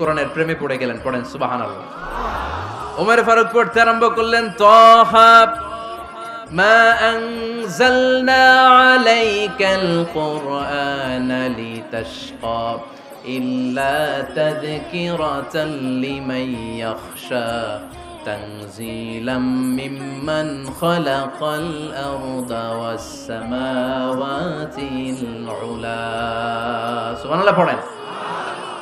কোরআনের প্রেমে পড়ে গেলেন পড়েন সুবাহান আল্লাহ ওমর ফারুক পড়তে আরম্ভ করলেন তহা ما أنزلنا عليك القرآن لتشقى إلا تذكرة لمن يخشى تنزيلا ممن خلق الأرض والسماوات العلا سبحان الله পড়েন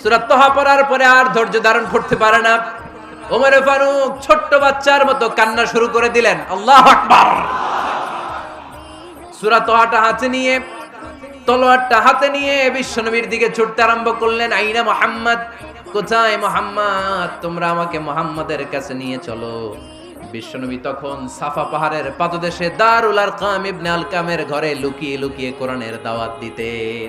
সুরাত তোহা পড়ার পরে আর ধৈর্য ধারণ করতে পারে না। ওমরে ফারুক ছোট্ট বাচ্চার মতো কান্না শুরু করে দিলেন, আল্লাহ আকবার! সুরা তোহাটা হাতে নিয়ে, তলোয়ারটা হাতে নিয়ে বিশ্বনবীর দিকে ছুটতে আরম্ভ করলেন, আইনা মোহাম্মদ? কোথায় মোহাম্মদ? তোমরা আমাকে মোহাম্মদের কাছে নিয়ে চলো। বিশ্বনবী তখন সাফা পাহাড়ের পাদদেশে দারুল আরকাম ইবনে আলকামের ঘরে লুকিয়ে লুকিয়ে কোরআনের দাওয়াত দিতেন।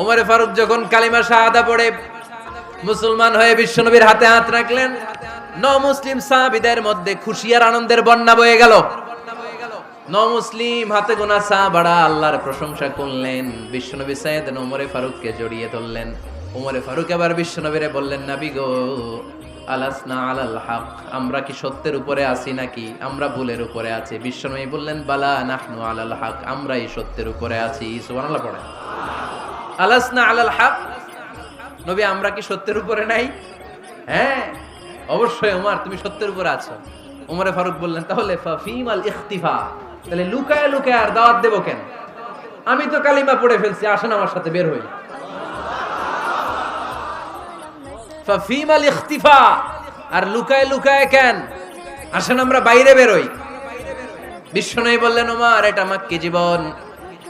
ওমরে ফারুক যখন কালিমা শাহাদা পড়ে, মুসলমান হয়ে বিশ্বনবীর হাতে হাত রাখলেন, ন মুসলিম সাহাবীদের মধ্যে খুশি আর আনন্দের বন্যা বয়ে গেল। ন মুসলিম হাতে গোনা সাহাবাড়া আল্লাহর প্রশংসা করলেন, বিশ্বনবী সাইয়েদ ওমরে ফারুককে জড়িয়ে ধরলেন। ওমরে ফারুক আবার বিশ্বনবীরে বললেন, নাবি গো, আলাসনা আলাল হক, আমরা কি সত্যের উপরে আছি নাকি? আমরা ভুলের উপরে আছি। বিশ্বনবী বললেন, বালা নাহনু আলাল হক, আমরাই সত্যের উপরে আছি। সুবহানাল্লাহ পড়েন। আলাসনা আলাল হক। নবী, আমরা কি সত্যের উপরে নাই? হ্যাঁ অবশ্যই ওমর তুমি সত্যের উপরে আছো। ওমরে ফারুক বললেন, তাহলে ফাফিম আল ইখতিফা। তাহলে লুকায় লুকায় আর দাওয়াত দেবো কেন? আমি তো কালিমা পড়ে ফেলছি, আসেন আমার সাথে, বের হই। ফাফিম আল ইখতিফা। আর লুকায় লুকায় কেন? আসেন আমরা বাইরে বেরোই বিশ্বনবী বললেন ওমর এটা মাক্কি জীবন।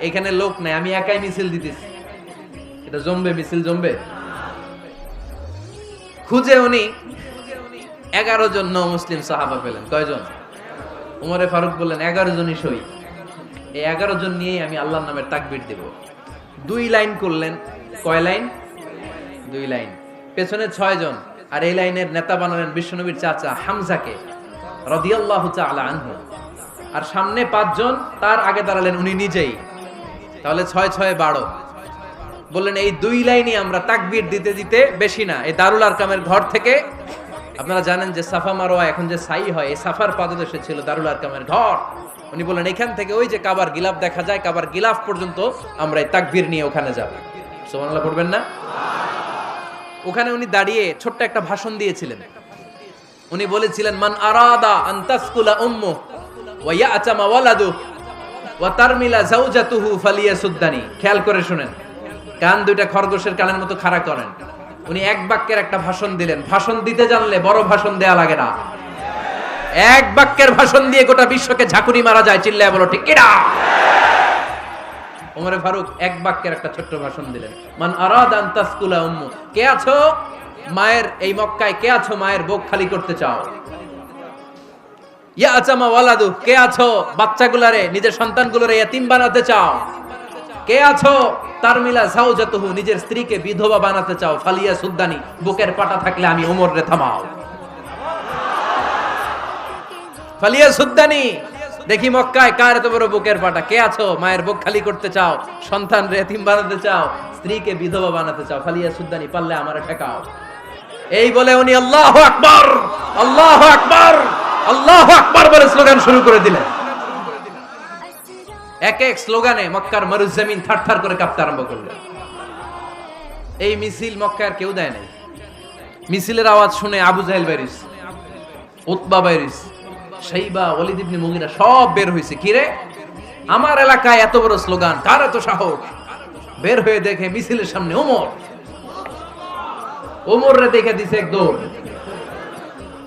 এখানে লোক নাই, আমি একাই মিছিল দিতেছি। এটা জমবে, মিছিল জমবে। খুঁজে উনি এগারো জন ন মুসলিম সাহাবা পেলেন। কয়জন? উমরে ফারুক বললেন, এগারো জনই সই। এই এগারো জন নিয়েই আমি আল্লাহর নামের তাকবির দেব। দুই লাইন করলেন। কয় লাইন? দুই লাইন। পেছনে ছয় জন। আর এই লাইনের নেতা বানালেন বিশ্বনবীর চাচা হামজাকে, রদিয়াল্লাহু আনহু। আর সামনে পাঁচজন, তার আগে দাঁড়ালেন উনি নিজেই। তাহলে ছয় ছয় বারো। বললেন, এই দুই লাইনই আমরা তাকবীর দিতে দিতে বেশি না। এই দারুল আরকামের ঘর থেকে আপনারা জানেন যে সাফা মারোয়া এখন যে সাই হয়, এই সাফার পাদদেশে ছিল দারুল আরকামের ঘর। উনি বলেন এখান থেকে ওই যে কাবার গিলাফ দেখা যায়, কাবার গিলাফ পর্যন্ত আমরা এই তাকবির নিয়ে ওখানে যাব। সুবহানাল্লাহ, পড়বেন না? ওখানে উনি দাঁড়িয়ে ছোট্ট একটা ভাষণ দিয়েছিলেন। উনি বলেছিলেন, মান আরাদা আন্তাসকুলা উম্মু ওয়া ইয়াতামা ওয়ালাদু খেয়াল করে শুনেন, কান দুইটা খরগোশের কানের মতো খাড়া করেন। উনি এক বাক্যের একটা ভাষণ দিলেন। ভাষণ দিতে জানলে বড় ভাষণ দেয়া লাগে না। এক বাক্যের ভাষণ দিয়ে গোটা বিশ্বকে ঝাঁকুনি মারা যায়, চিল্লায় বলো, ঠিক কিনা ওমরে ফারুক এক বাক্যের একটা ছোট্ট ভাষণ দিলেন। মান আরাদ আন তাসকুলা উম্মু। কে আছো? মায়ের, এই মক্কায় কে আছো মায়ের বুক খালি করতে চাও? ইয়া আচামা ওয়ালাদু, কে আছো? বাচ্চাগুলারে, নিজের সন্তানগুলোরে ইয়াতিম বানাতে চাও? কে আছো? তার মিলা জাওজাতুহু নিজের স্ত্রীকে বিধবা বানাতে চাও? ফালিয়া সুদ্দানি, বুকের পাটা থাকলে আমি ওমর রে থামাও। ফালিয়া সুদ্দানি, দেখি মক্কায় কার এত বড় বুকের পাটা? কে আছো? মায়ের বুক খালি করতে চাও? সন্তান রে এতিম বানাতে চাও? স্ত্রীকে বিধবা বানাতে চাও? ফালিয়া সুদ্দানি, পারলে আমারে ঠেকাও। এই বলে উনি, আল্লাহ আকবার! আল্লাহ আকবার! আল্লাহ আকবার বলে স্লোগান শুরু করে দিলেন। এক এক স্লোগানে মক্কার মরুজমিন থারথার করে কাঁপতে আরম্ভ করল। এই মিছিল মক্কার কেউ দেয় নাই। মিছিলের আওয়াজ শুনে আবু জাহেল বাইরিস উতবা বাইরিস সাইবা ওয়ালিদ ইবনে মুগিরা সব বের হইছে। কিরে আমার এলাকায় এত বড় স্লোগান কার এত সাহস। বের হয়ে দেখে মিছিলের সামনে ওমর। ওমর রে দেখে দিছে এক দৌড়।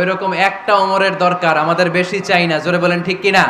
ওই রকম একটা ওমরের দরকার আমাদের বেশি চাই না। জোরে বলেন ঠিক কিনা?